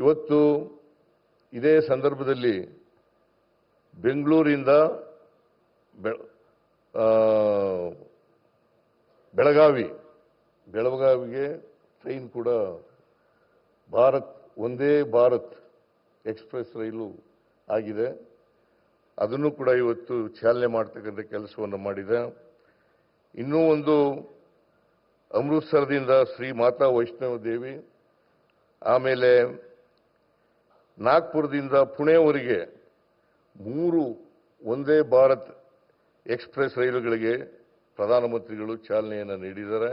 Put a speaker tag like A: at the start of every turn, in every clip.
A: ಇವತ್ತು ಇದೇ ಸಂದರ್ಭದಲ್ಲಿ ಬೆಂಗಳೂರಿಂದ ಬೆಳಗಾವಿ, ಬೆಳಗಾವಿಗೆ ಟ್ರೈನ್ ಕೂಡ ಭಾರತ್, ಒಂದೇ ಭಾರತ್ ಎಕ್ಸ್ಪ್ರೆಸ್ ರೈಲು ಆಗಿದೆ. ಅದನ್ನು ಕೂಡ ಇವತ್ತು ಚಾಲನೆ ಮಾಡ್ತಕ್ಕಂಥ ಕೆಲಸವನ್ನು ಮಾಡಿದೆ. ಇನ್ನೂ ಒಂದು ಅಮೃತ್ಸರದಿಂದ ಶ್ರೀ ಮಾತಾ ವೈಷ್ಣವ ದೇವಿ, ಆಮೇಲೆ ನಾಗ್ಪುರದಿಂದ ಪುಣೆವರೆಗೆ ಮೂರು ಒಂದೇ ಭಾರತ್ ಎಕ್ಸ್ಪ್ರೆಸ್ ರೈಲುಗಳಿಗೆ ಪ್ರಧಾನಮಂತ್ರಿಗಳು ಚಾಲನೆಯನ್ನು ನೀಡಿದ್ದಾರೆ.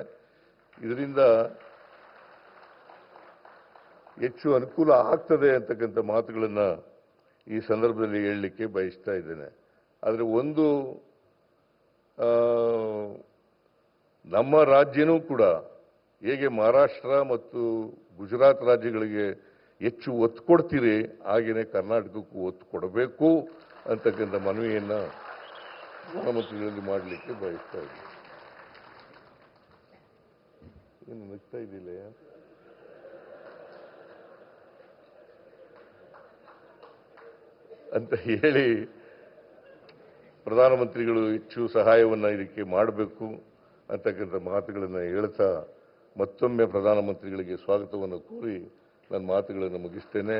A: ಇದರಿಂದ ಹೆಚ್ಚು ಅನುಕೂಲ ಆಗ್ತದೆ ಅಂತಕ್ಕಂಥ ಮಾತುಗಳನ್ನು ಈ ಸಂದರ್ಭದಲ್ಲಿ ಹೇಳಲಿಕ್ಕೆ ಬಯಸ್ತಾ ಇದ್ದೇನೆ. ಆದರೆ ಒಂದು ನಮ್ಮ ರಾಜ್ಯನೂ ಕೂಡ ಹೇಗೆ ಮಹಾರಾಷ್ಟ್ರ ಮತ್ತು ಗುಜರಾತ್ ರಾಜ್ಯಗಳಿಗೆ ಹೆಚ್ಚು ಒತ್ತು ಕೊಡ್ತೀರಿ ಹಾಗೆಯೇ ಕರ್ನಾಟಕಕ್ಕೂ ಒತ್ತು ಕೊಡಬೇಕು ಅಂತಕ್ಕಂಥ ಮನವಿಯನ್ನು ಪ್ರಧಾನಮಂತ್ರಿಗಳಲ್ಲಿ ಮಾಡಲಿಕ್ಕೆ ಬಯಸ್ತಾ ಇದ್ದೀನಿ. ಏನು ನಗ್ತಾ ಇದ್ದಿಲ್ಲ ಅಂತ ಹೇಳಿ ಪ್ರಧಾನಮಂತ್ರಿಗಳು ಹೆಚ್ಚು ಸಹಾಯವನ್ನು ಇದಕ್ಕೆ ಮಾಡಬೇಕು ಅಂತಕ್ಕಂಥ ಮಾತುಗಳನ್ನು ಹೇಳ್ತಾ ಮತ್ತೊಮ್ಮೆ ಪ್ರಧಾನಮಂತ್ರಿಗಳಿಗೆ ಸ್ವಾಗತವನ್ನು ಕೋರಿ ನನ್ನ ಮಾತುಗಳನ್ನು ಮುಗಿಸ್ತೇನೆ.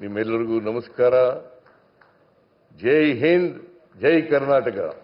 A: ನಿಮ್ಮೆಲ್ಲರಿಗೂ ನಮಸ್ಕಾರ. ಜೈ ಹಿಂದ್ ಜೈ ಕರ್ನಾಟಕ.